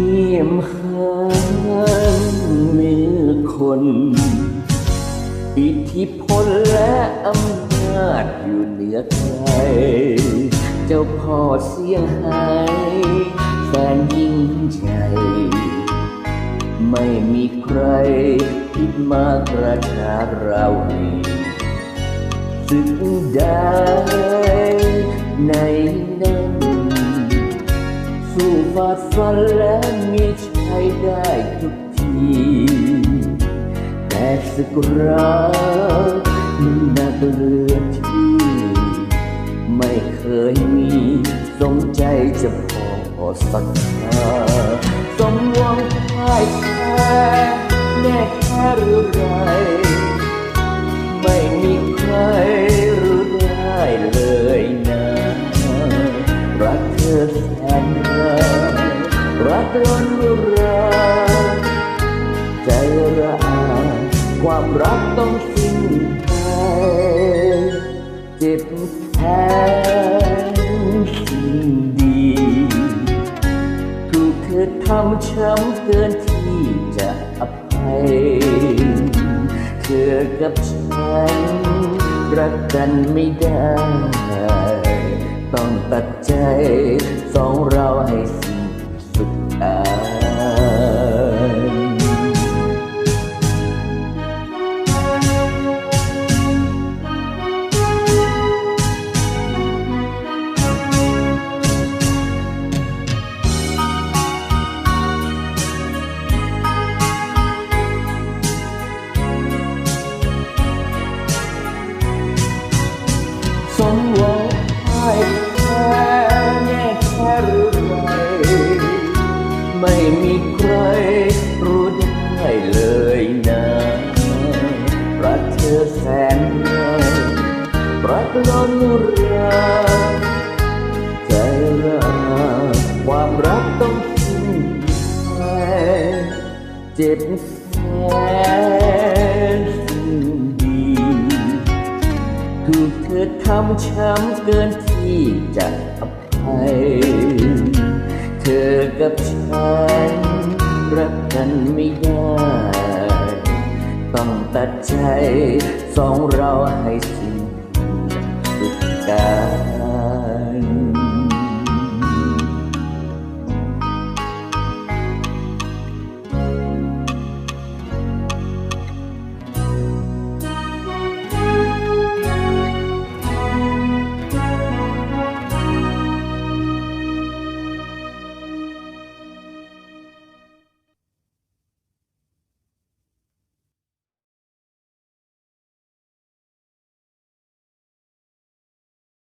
เหียมหางมีคน อิทธิพลและอำนาจอยู่เหนือใคร เจ้าพ่อเสียงไห้แสนยิ่งใหญ่ไม่มีใครคิดมากระชาเราศึกได้ใน สู้ฟาดฟันและมีชัยได้ทุกที แต่ศึกรักมันนักเรือที่ ไม่เคยมีสมใจจะพอสักหาสมหวังพ่ายแพ้แน่แค่หรือไร นรักใจระอาความรักต้องสิ้นไปเจ็บแทนสิ่งดี ถูกเธอทำช้ำเกินที่จะอภัย เธอกับฉัน รักกันไม่ได้ ต้องตัดใจสองเราให้สิ้น สุ นรักรักล้นรักใจรักความรักต้องสิ้นไปเจ็บแสนสิ้นดีถูกเธอทำช้ำเกินที่จะอภัย เธอกับฉันรักกันไม่ได้ ต้องตัดใจสองเราให้สิ้นสุดกา